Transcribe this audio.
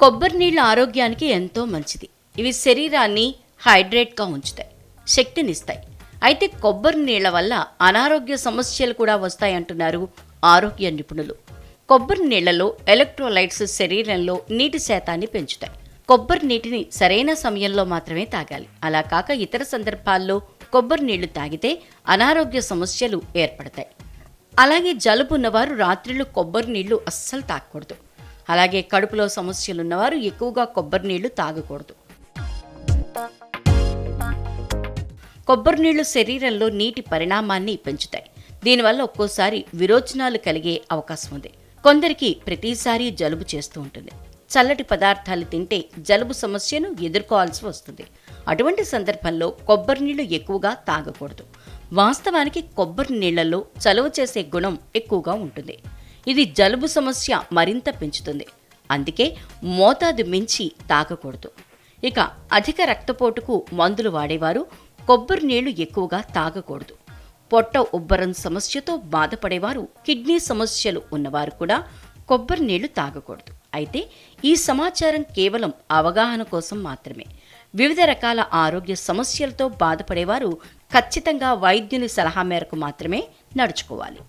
కొబ్బరి నీళ్ళు ఆరోగ్యానికి ఎంతో మంచిది. ఇవి శరీరాన్ని హైడ్రేట్గా ఉంచుతాయి శక్తినిస్తాయి. అయితే కొబ్బరి నీళ్ళ వల్ల అనారోగ్య సమస్యలు కూడా వస్తాయంటున్నారు ఆరోగ్య నిపుణులు. కొబ్బరి నీళ్ళలో ఎలక్ట్రోలైట్స్ శరీరంలో నీటి శాతాన్ని పెంచుతాయి. కొబ్బరి నీటిని సరైన సమయంలో మాత్రమే తాగాలి. అలా కాక ఇతర సందర్భాల్లో కొబ్బరి నీళ్ళు తాగితే అనారోగ్య సమస్యలు ఏర్పడతాయి. అలాగే జలుబు ఉన్నవారు రాత్రిళ్ళు కొబ్బరి నీళ్ళు అస్సలు తాగకూడదు. అలాగే కడుపులో సమస్యలు ఉన్నవారు ఎక్కువగా కొబ్బరి నీళ్ళు తాగకూడదు. కొబ్బరి నీళ్ళు శరీరంలో నీటి పరిణామాన్ని పెంచుతాయి. దీనివల్ల ఒక్కోసారి విరోచనాలు కలిగే అవకాశం ఉంది. కొందరికి ప్రతిసారి జలుబు చేస్తూ ఉంటుంది. చల్లటి పదార్థాలు తింటే జలుబు సమస్యను ఎదుర్కోవాల్సి వస్తుంది. అటువంటి సందర్భంలో కొబ్బరి నీళ్ళు ఎక్కువగా తాగకూడదు. వాస్తవానికి కొబ్బరి నీళ్ళలో చలువ చేసే గుణం ఎక్కువగా ఉంటుంది. ఇది జలుబు సమస్య మరింత పెంచుతుంది. అందుకే మోతాదు మించి తాగకూడదు. ఇక అధిక రక్తపోటుకు మందులు వాడేవారు కొబ్బరి నీళ్ళు ఎక్కువగా తాగకూడదు. పొట్ట ఉబ్బరం సమస్యతో బాధపడేవారు కిడ్నీ సమస్యలు ఉన్నవారు కూడా కొబ్బరి నీళ్ళు తాగకూడదు. అయితే ఈ సమాచారం కేవలం అవగాహన కోసం మాత్రమే. వివిధ రకాల ఆరోగ్య సమస్యలతో బాధపడేవారు ఖచ్చితంగా వైద్యుని సలహా మేరకు మాత్రమే నడుచుకోవాలి.